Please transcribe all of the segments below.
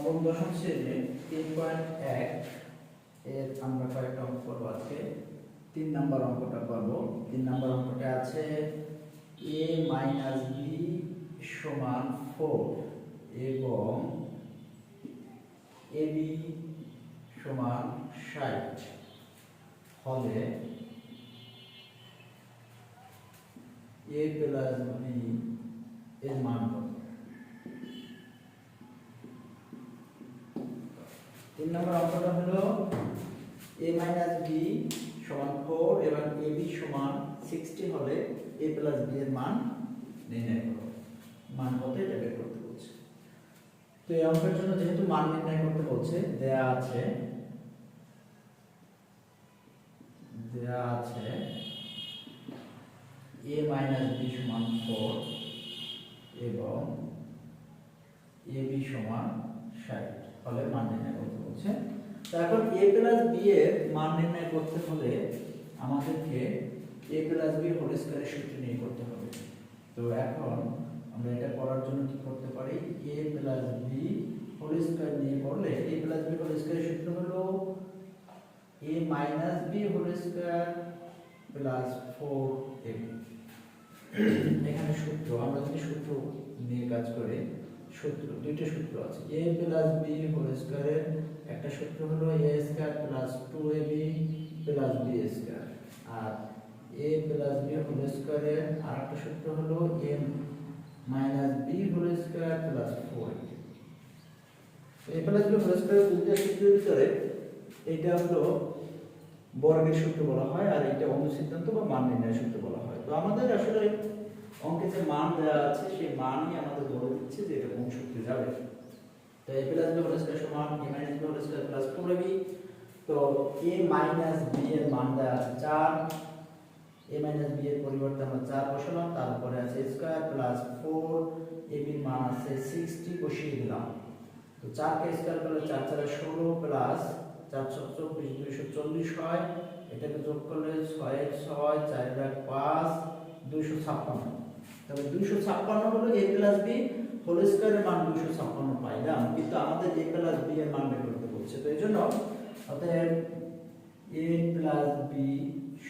নবম দশম শ্রেণি তিন পয়েন্ট এক এর আমরা কয়েকটা অঙ্ক করব আজকে। তিন নম্বর অঙ্কটা করব। তিন নম্বর অঙ্কটা আছে এ মাইনাস বি সমান ফোর এবং এ বি সমান ষাট। হলে এ প্লাস বি এর মান কত তিন নম্বর অঙ্কটা হলো এ মাইনাস বি সমান ফোর এবং এ বি সমান সিক্সটি হলে এ প্লাস বি এর মান নির্ণয় করো। মান কত এটা বের করতে বলছে। তো এই অঙ্কের জন্য যেহেতু মান নির্ণয় করতে বলছে, দেয়া আছে দেয়া আছে এ মাইনাস বি সমান ফোর এবং এ বি সমান ষাট ফলে মান নির্ণয় করতে বলছে তো এখন এ প্লাস বি এর মান নির্ণয় করতে হলে আমাদেরকে এ প্লাস বি হোল স্কয়ারের সূত্র নিয়ে করতে হবে। তো এখন আমরা এটা করার জন্য কি করতে পারি? A plus B whole square নিয়ে করলে এ প্লাস বি হোল স্কয়ারের সূত্র হলো A minus B whole square plus four A এখানে সূত্র, আমরা যদি সূত্র নিয়ে কাজ করি সূত্র, দুইটা সূত্র আছে এ প্লাস বি হোল স্কয়ারের একটা সূত্র হলো A square plus two A B plus B square R A plus B whole স্কয়ারের আর একটা সূত্র হলো A minus B whole square plus four A plus B whole স্কয়ারের দুইটা সূত্রের ভিতরে এটা হলো বর্গের সূত্র বলা হয় আর এটা অনুসিদ্ধান্ত বা মান নির্ণয়ের সূত্র বলা হয়। তো আমাদের আসলে অঙ্কে যে মান দেওয়া আছে, সেই মানই আমাদের বলে দিচ্ছে যে এটা কোন সূত্রে যাবে। তো a plus b whole square সমান a minus b whole square plus 4ab তো a মাইনাস b এর মান দেওয়া আছে 4 a মাইনাস b এর পরিবর্তে আমরা 4 বসালাম, তারপরে আছে স্কয়ার প্লাস 4 ab এর মান আছে 60 বসিয়ে দিলাম। তো 4 কে স্কয়ার করলে 4 4 16 প্লাস 424 240 হয়। এটাকে যোগ করলে 6 এর 6 4 এর 5 256 তবে 256 হলো a প্লাস b হোল স্কয়ারের মান 256 পাইলাম, কিন্তু আমাদের a প্লাস b এর মান বের করতে বলছে। তো এইজন্য অতএব a প্লাস b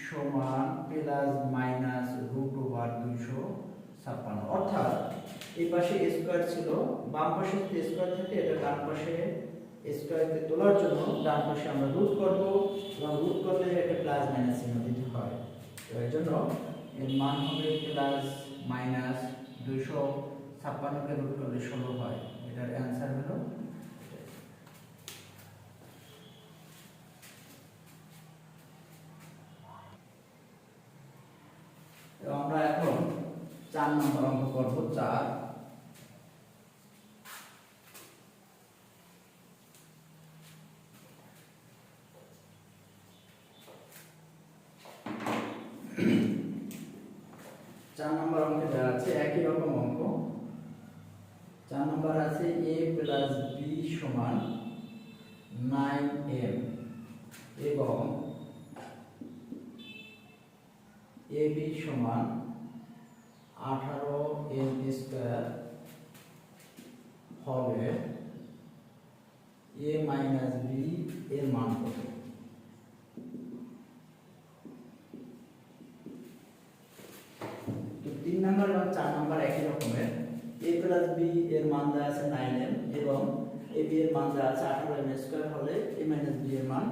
সমান প্লাস মাইনাস রুট ওভার 256 অর্থাৎ এই পাশে স্কয়ার ছিল, বাম পাশে স্কোয়ার থেকে, এটা ডান পাশে স্কয়ারকে তোলার জন্য ডান পাশে আমরা রুট করব এবং রুট করলে এটা প্লাস মাইনাস চিহ্ন দিতে হয়। তো এর জন্য এর মান হবে প্লাস মাইনাস দুইশো ছাপ্পান্নকে রুট করলে ষোলো হয়। এটার অ্যান্সার হলো আমরা এখন চার নম্বর অঙ্ক করব। চার নম্বর অঙ্কে যা আছে, একই রকম অঙ্ক। চার নম্বর আছে, এ প্লাস বি সমান নাইন এম এবং এ বি সমান আঠারো এম স্কোয়ার হবে এ মাইনাস বি এর মান কত? নাম্বার এবং চার নাম্বার একই রকমের। এ প্লাস বি এর মান দেওয়া আছে নাইন এম এবং এ বি এর মান দেওয়া আছে আঠারো এম স্কোয়ার হলে এ মাইনাস বি এর মান